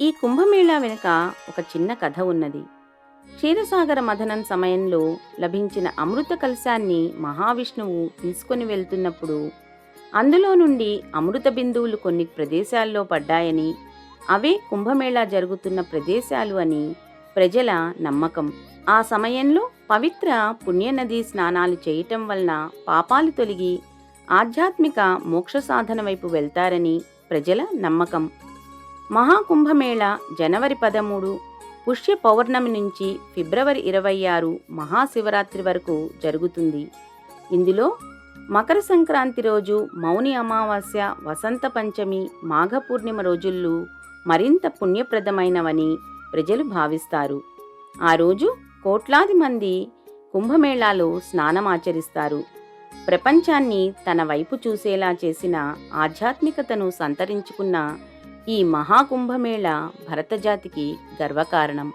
ఈ కుంభమేళా వెనుక ఒక చిన్న కథ ఉన్నది. క్షీరసాగర మథనం సమయంలో లభించిన అమృత కలశాన్ని మహావిష్ణువు తీసుకొని వెళ్తున్నప్పుడు అందులో నుండి అమృత బిందువులు కొన్ని ప్రదేశాల్లో పడ్డాయని అవే కుంభమేళా జరుగుతున్న ప్రదేశాలు అని ప్రజల నమ్మకం. ఆ సమయంలో పవిత్ర పుణ్యనదీ స్నానాలు చేయటం వలన పాపాలు తొలగి ఆధ్యాత్మిక మోక్ష సాధన వైపు వెళ్తారని ప్రజల నమ్మకం. మహాకుంభమేళ జనవరి పదమూడు పుష్య పౌర్ణమి నుంచి ఫిబ్రవరి ఇరవై ఆరు మహాశివరాత్రి వరకు జరుగుతుంది. ఇందులో మకర సంక్రాంతి రోజు మౌని అమావాస్య వసంత పంచమి మాఘ పూర్ణిమ రోజుల్లో మరింత పుణ్యప్రదమైనవని ప్రజలు భావిస్తారు. ఆ రోజు కోట్లాది మంది కుంభమేళాలో స్నానమాచరిస్తారు. ప్రపంచాన్ని తన వైపు చూసేలా చేసిన ఆధ్యాత్మికతను సంతరించుకున్న ఈ మహాకుంభమేళ భరతజాతికి గర్వకారణం.